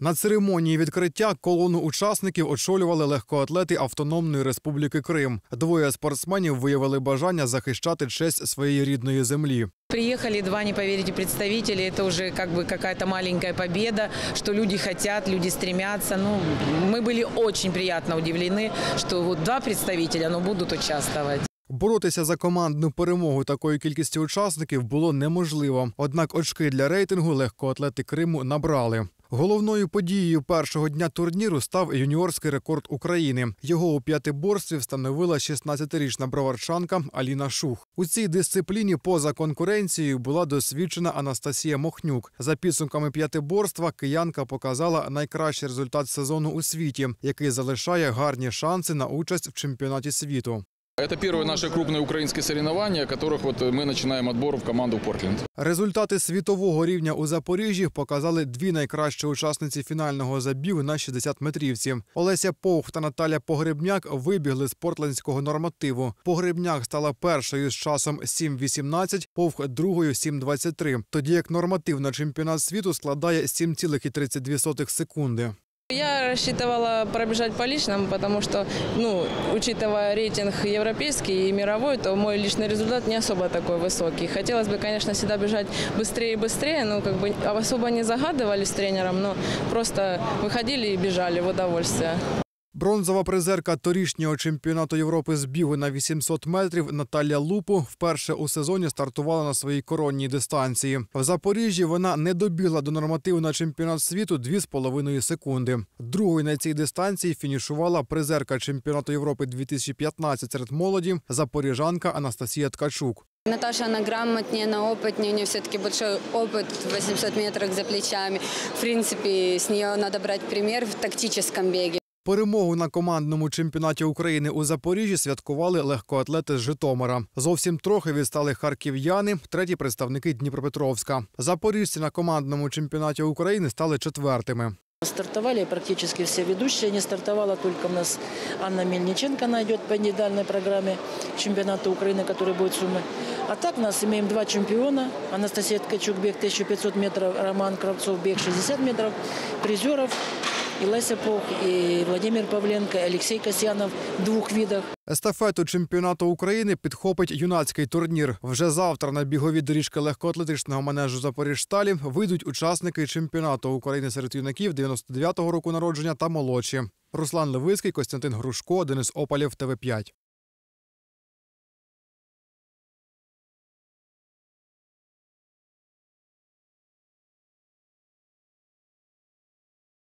На церемонії відкриття колону учасників очолювали легкоатлети Автономної Республіки Крим. Двоє спортсменів виявили бажання захищати честь своєї рідної землі. Приехали два, не поверите, представители. Это уже как бы какая-то маленькая победа, что люди хотят, люди стремятся. Ну, мы были очень приятно удивлены, что вот два представителя, но будут участвовать. Боротися за командну перемогу такої кількості учасників було неможливо. Однак очки для рейтингу легкоатлети Криму набрали. Головною подією першого дня турніру став юніорський рекорд України. Його у п'ятиборстві встановила 16-річна броварчанка Аліна Шух. У цій дисципліні поза конкуренцією була досвідчена Анастасія Мохнюк. За підсумками п'ятиборства киянка показала найкращий результат сезону у світі, який залишає гарні шанси на участь в чемпіонаті світу. Это первые наши крупные украинские соревнования, которых вот мы начинаем отбор в команду Портленд. Результати світового рівня у Запоріжжі показали дві найкращі учасниці фінального забігу на 60 метрівці. Олеся Повх та Наталя Погребняк вибігли з портлендського нормативу. Погребняк стала першою з часом 7.18, Повх другою 7.23, тоді як норматив на чемпіонат світу складає 7,32 секунди. Я рассчитывала пробежать по личному, потому что, ну, учитывая рейтинг европейский и мировой, то мой личный результат не особо такой высокий. Хотелось бы, конечно, всегда бежать быстрее и быстрее, но как бы особо не загадывали с тренером, но просто выходили и бежали в удовольствие. Бронзова призерка торішнього чемпіонату Європи з бігу на 800 метрів Наталія Лупу вперше у сезоні стартувала на своїй коронній дистанції. В Запоріжжі вона не добігла до нормативу на чемпіонат світу 2,5 секунди. Другою на цій дистанції фінішувала призерка чемпіонату Європи 2015 серед молоді запоріжанка Анастасія Ткачук. Наташа, она грамотнее, она опытнее, у нее все-таки большой опыт, 800 метров за плечами. В принципе, с нее надо брать пример в тактическом беге. Перемогу на командному чемпіонаті України у Запоріжжі святкували легкоатлети з Житомира. Зовсім трохи відстали харків'яни, треті представники Дніпропетровська. Запоріжці на командному чемпіонаті України стали четвертими. Стартовали практически все ведущие. Не стартовала только у нас Анна Мельниченко, она идет по индивидуальной программе чемпионата Украины, который будет в Сумы. А так у нас имеем два чемпиона. Анастасия Ткачук, бег 1500 метров, Роман Кравцов, бег 60 метров. Призеров и Леся Пох, і Владимир Павленко, і Олексій Касьянов в двох видах. Естафету чемпіонату України підхопить юнацький турнір. Вже завтра на бігові доріжки легкоатлетичного манежу Запоріжсталі вийдуть учасники чемпіонату України серед юнаків 99-го року народження та молодші. Руслан Левицький, Костянтин Грушко, Денис Опалєв, ТВ5.